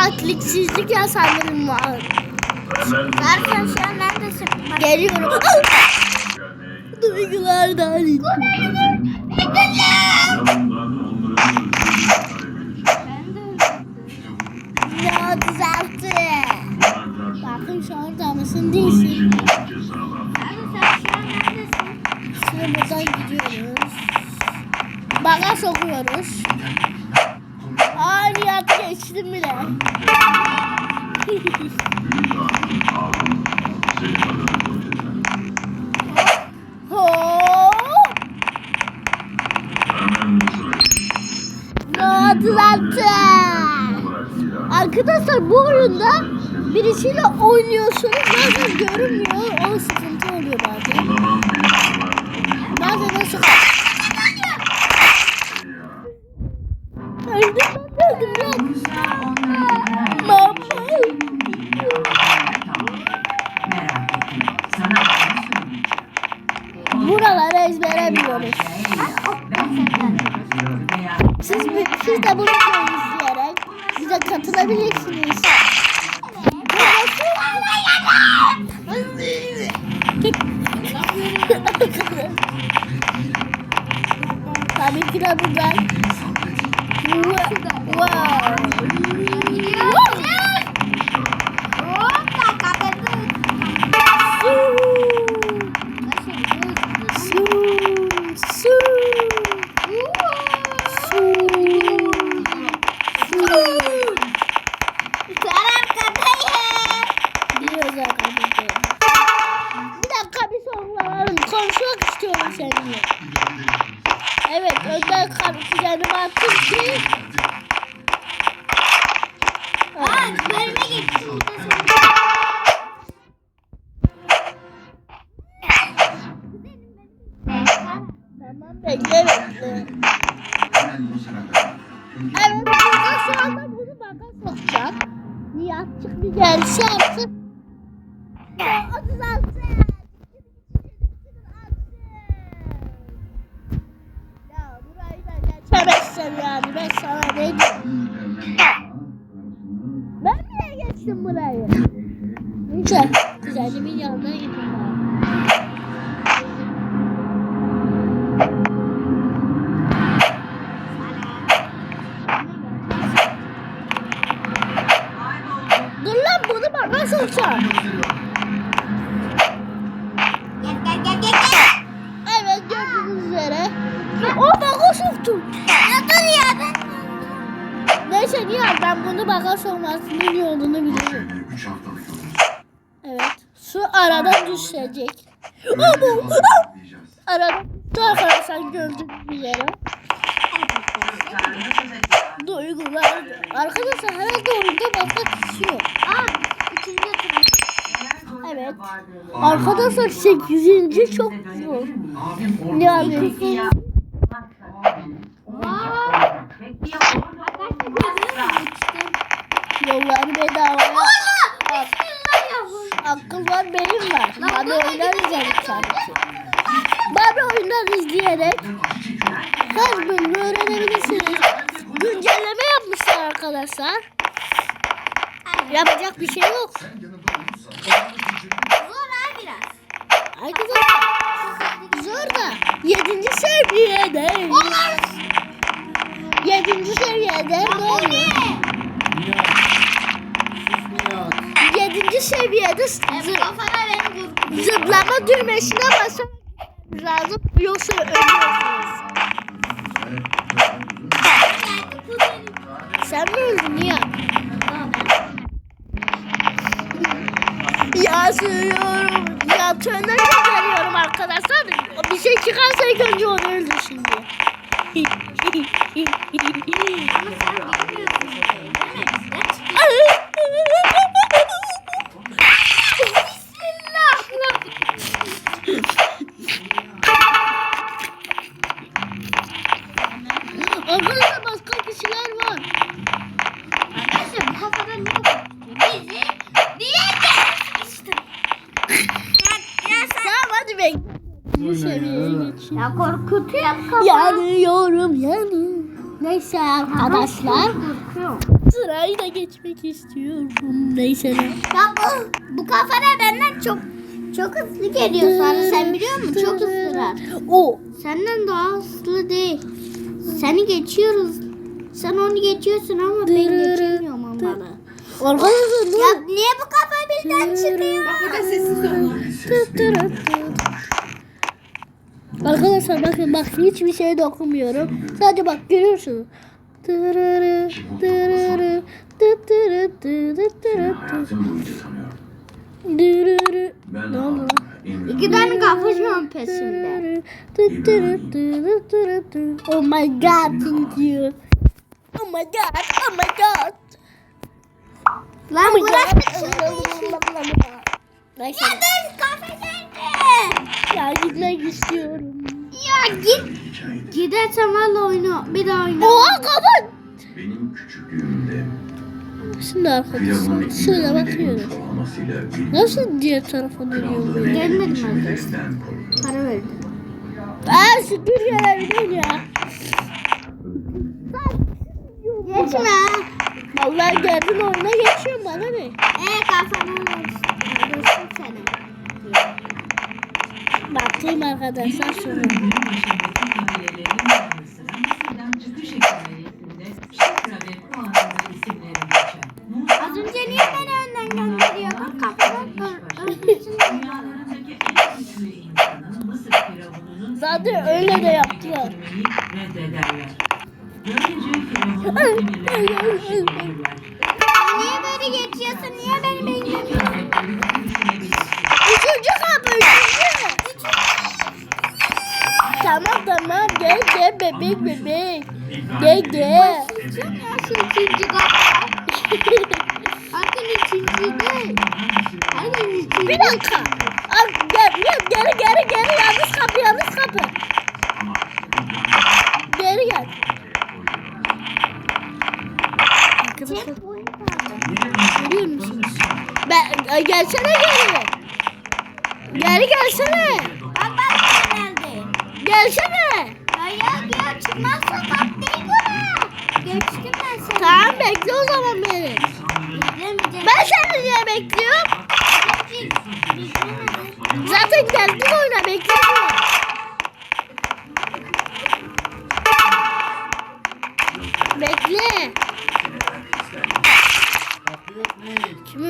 saatliksizlik ya sanırım var. Zaten şu an neredesin? Bak. Geliyorum. Duygulardan. Ya düzeltti. Bakın şu anda mısın değilsin. An? Şimdi buradan gidiyoruz. Baga sokuyoruz. Aa Nihat'ı geçtim bile. Arkadaşlar bu oyunda birisiyle oynuyorsunuz bazen görünmüyor. O sıkıntı bekle bekle. Evet, burada şu anda bunu baka sokacak. Nihat çık bir gelse artık. Ya, otuz altı. Ya burayı da geçemezsin yani ben sana ne diyeyim. Ben niye geçtim burayı? Neyse, güzelce bir yanına gidin Neyse Nihat ben bunu bana sokmasının yolunu biliyorum. Evet. Su aradan düşecek. Ama aradan düştü arkadaşlar gördüğünüz üzere. Duygular. Arkadaşlar herhalde oyunda başka kişi yok. Evet. Arkadaşlar 8. çok zor. Yani yolları bedava. Akıl var beyin var. Bana oyunlar izledik sadece. Bana oyunlar izleyerek zıplama düğmesine basmanız lazım yoksa ölüyorsunuz. Sen mi öldün ya? Yazıyorum. Ya tönler gönderiyorum arkadaşlar. Bir şey çıkarsa ilk önce onu öldürsün diye. Arkadaşlar başka kişiler var. Tamam hadi bekle. Bu seviyeye geçeyim. Ya korkutuyor kafa. Yanıyorum yanıyorum. Neyse arkadaşlar. Korkuyorum. Sırayı da geçmek istiyorum. Neyse ne. Ya bu, bu kafana benden çok çok hızlı geliyor sonra sen biliyor musun? Çok hızlılar. O. Senden daha hızlı değil. Seni geçiyoruz. Sen onu geçiyorsun ama ben geçemiyorum onları. Arkadaşlar ne? Ya niye bu kafa birden çıkıyor? Burada sessiz. Arkadaşlar bakın bak hiçbir şey dokunmuyorum. Sadece bak görüyorsunuz. Tırırı, tırırı, tı tırı, tı tı tırı, tı. Hayatım boyunca tanıyorum. Dırırı, Ben Ne oldu? İki tane an peşimde. Oh my god thank you. Oh my god, oh my god. Lan çıkmış. Neyse. Ya dur kafa nerede? Ya gitmek istiyorum. Ya git. Gidersen valla oyna. Bir daha oyna. Oha kapat. Benim küçüklüğümde Şimdi arkadaşlar şöyle bakıyoruz. Nasıl diğer tarafa dönüyor ya? Gelmedim arkadaşlar. Para verdim. Aa süpürgeler ya. Geçme. Vallahi geldin oyuna geçiyorum bana ne? Ee kafana vursun seni. Bakayım arkadaşlar şunu. Bebek bebek. Gel. Sen ya şu ikinci. Bakın. Bir dakika. Al, gel, gel, geri geri geri yanlış kapı yanlış kapı. Geri gel. Arkadaşlar görüyor musunuz? Ben, e, gelsene geri. Geri gelsene. Bak nerede? Gelsene. Ya çıkmazsa değil bura. Geçtim ben seni. Tamam bekle o zaman beni. Ben seni niye bekliyorum? Zaten geldin oyuna beklemiyorum. Bekle. Kim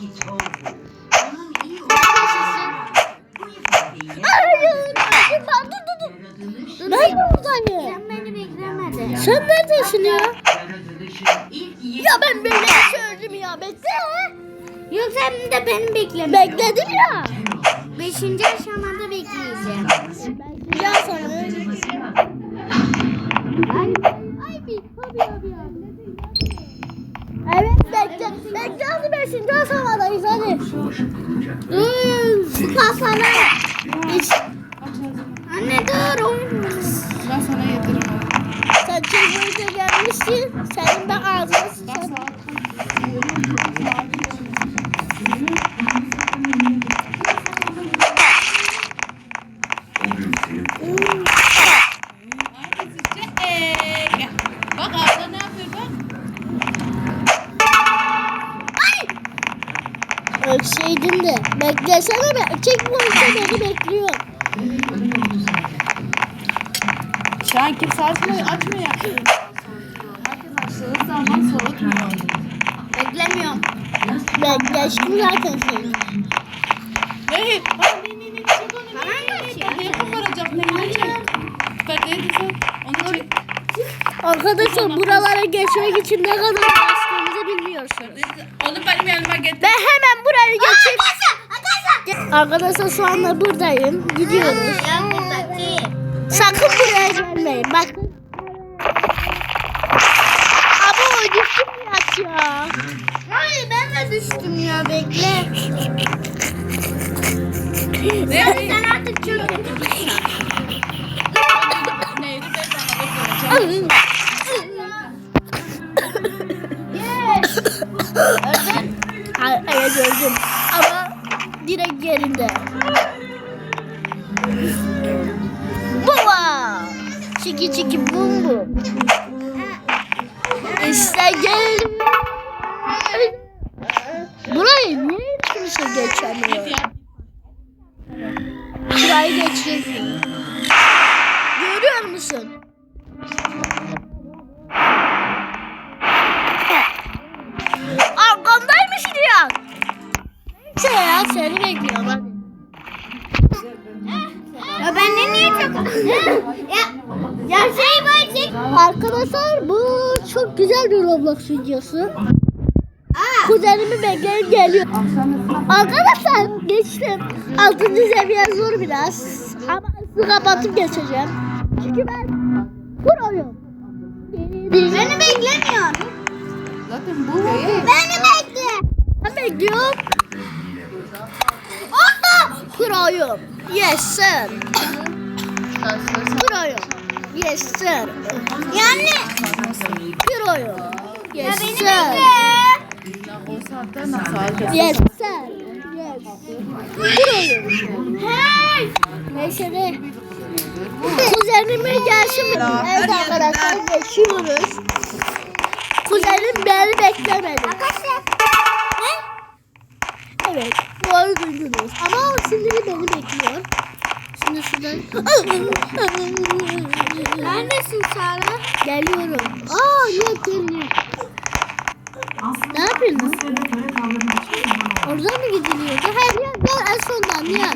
hiç oldu. Onun iyi olduğunu bu ifadeyi yaratılış Ben buradayım. Sen beni beklemedin. Sen neredesin ya? Ya ben böyle söyledim ya bekle. Yok sen de beni beklemedin. Bekledim ya. Beşinci aşamada bekleyeceğim. Ya sana. Ay, Ay bir abi abi abi. Evet bekle. Bekle hadi beşinci aşamadayız hadi. dur. Bu kafana. Hiç. Anne dur. Ben sana yediririm. Sen çözümde gelmişsin. Senin ben ağzına Beklesene be. Çek bu beni bekliyor. Şu an kimse açmıyor, açmıyor açtığı zaman soğutmuyor. Beklemiyorum. Bekleştim zaten seni. Hey, ne ne ne çek onu. Tamam mı? Perdeye koparacak ne ne çek. Perdeye düzelt. Onu çek. Arkadaşlar buralara geçmek için ne kadar bastığımızı bilmiyorsunuz. Onu benim yanıma getir. Ben hemen buraya geçip Arkadaşlar şu anda buradayım. Gidiyoruz. Ya. Sakın buraya gelmeyin. Bak. Abo düştüm biraz ya. Hayır ben de düştüm ya bekle. Ne? Sen artık çöp Yes. Öldün. Hayır, hayır öldüm. Direkt yerinde. Baba! Çiki çiki bum bum. İşte gel. Burayı niye kimse geçemiyor? Burayı geçeceksin. Görüyor musun? Ya seni bekliyorum hadi. Ya benden niye çok... ya, ya şey böyle çek. Arkadaşlar bu çok güzel bir Roblox videosu. Kuzenimi bekleyin geliyor. Arkadaşlar geçtim. Altıncı seviye zor biraz. Ama hızlı kapatıp geçeceğim. Çünkü ben proyum. Beni beklemiyor. Zaten bu. Beni bekle. Ben bekliyorum. Proyum. Yes sir. Proyum. Yes sir. Yani Proyum. ya Yes sir. Yes sir. Yes. Proyum. Hey. Neyse ne? Kuzenime gelsin? Evet arkadaşlar geçiyoruz. Kuzenim beni beklemedi. Arkadaşlar. Evet doğru duydunuz. Ama o şimdi beni bekliyor. Şimdi şuradan. Neredesin Sara? Geliyorum. Aa yok geliyor. Ne yapıyorsun? Oradan mı gidiliyordu? Her yer gel en sondan ya.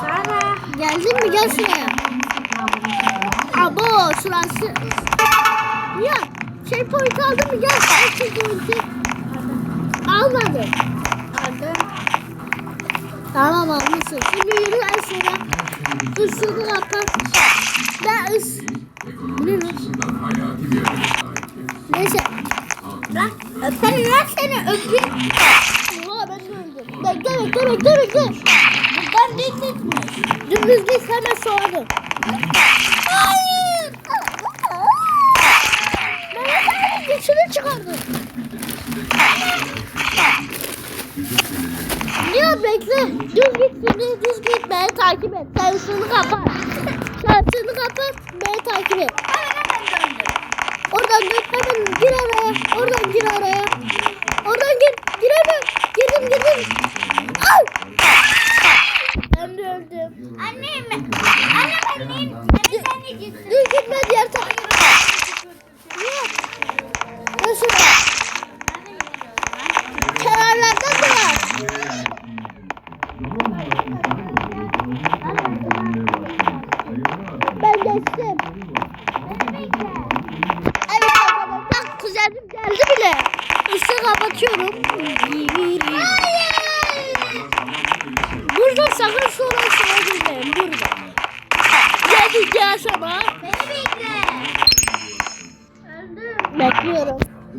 Sara. Geldin mi gel şuraya. Abo şurası. Ya şey point aldın mı gel. Her şey pointi. Almadım. Tamam almışsın. Şimdi yürü en sonra. Isını kapat. Ben ıs... Ne lan? Neyse. Lan öperim lan seni öpeyim. Oha ben öldüm. Bekle bekle bekle bekle. Buradan dik gitmiş. Dümdüz git hemen sorarım. Hayır. Çıkardı. Ya bekle. Düz git düz, düz git beni takip et. Sen şunu kapat.